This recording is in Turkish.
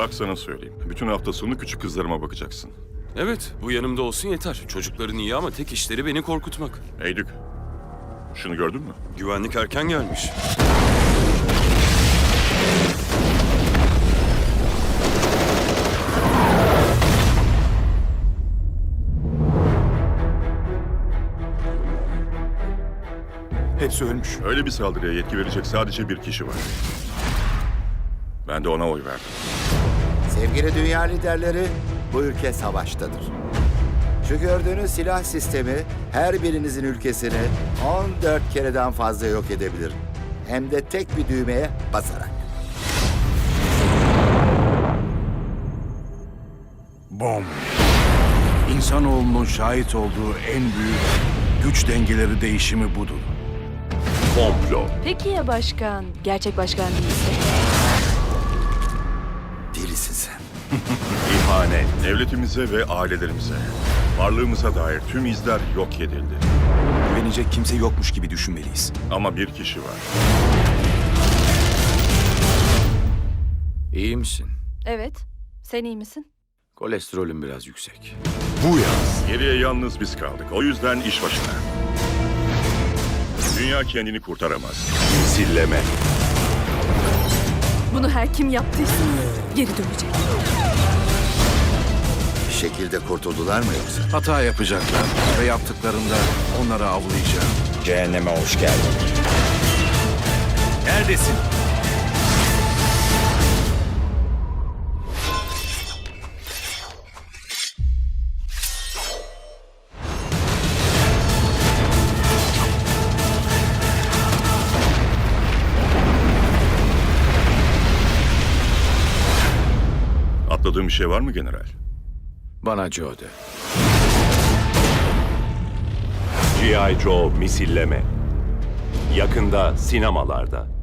Bak sana söyleyeyim. Bütün hafta sonu küçük kızlarıma bakacaksın. Evet, bu yanımda olsun yeter. Çocukların iyi ama tek işleri beni korkutmak. Eydük. Şunu gördün mü? Güvenlik erken gelmiş. Hepsi ölmüş. Öyle bir saldırıya yetki verecek sadece bir kişi var. Ben de ona oy verdim. Sevgili dünya liderleri, bu ülke savaştadır. Şu gördüğünüz silah sistemi her birinizin ülkesini 14 kereden fazla yok edebilir. Hem de tek bir düğmeye basarak. Bom. İnsanoğlunun şahit olduğu en büyük güç dengeleri değişimi budur. Komplo. Peki ya başkan? Gerçek başkan değilse? İhanet. Devletimize ve ailelerimize, varlığımıza dair tüm izler yok edildi. Güvenecek kimse yokmuş gibi düşünmeliyiz. Ama bir kişi var. İyi misin? Evet. Sen iyi misin? Kolesterolün biraz yüksek. Bu yaz. Geriye yalnız biz kaldık. O yüzden iş başına. Dünya kendini kurtaramaz. Silleme. Bunu her kim yaptıysa geri dönecek. Şekilde kurtuldular mı yoksa? Hata yapacaklar ve yaptıklarında onları avlayacağım. Cehenneme hoş geldin. Neredesin? Atladığım bir şey var mı general? Bana Joe de. G.I. Joe misilleme. Yakında sinemalarda.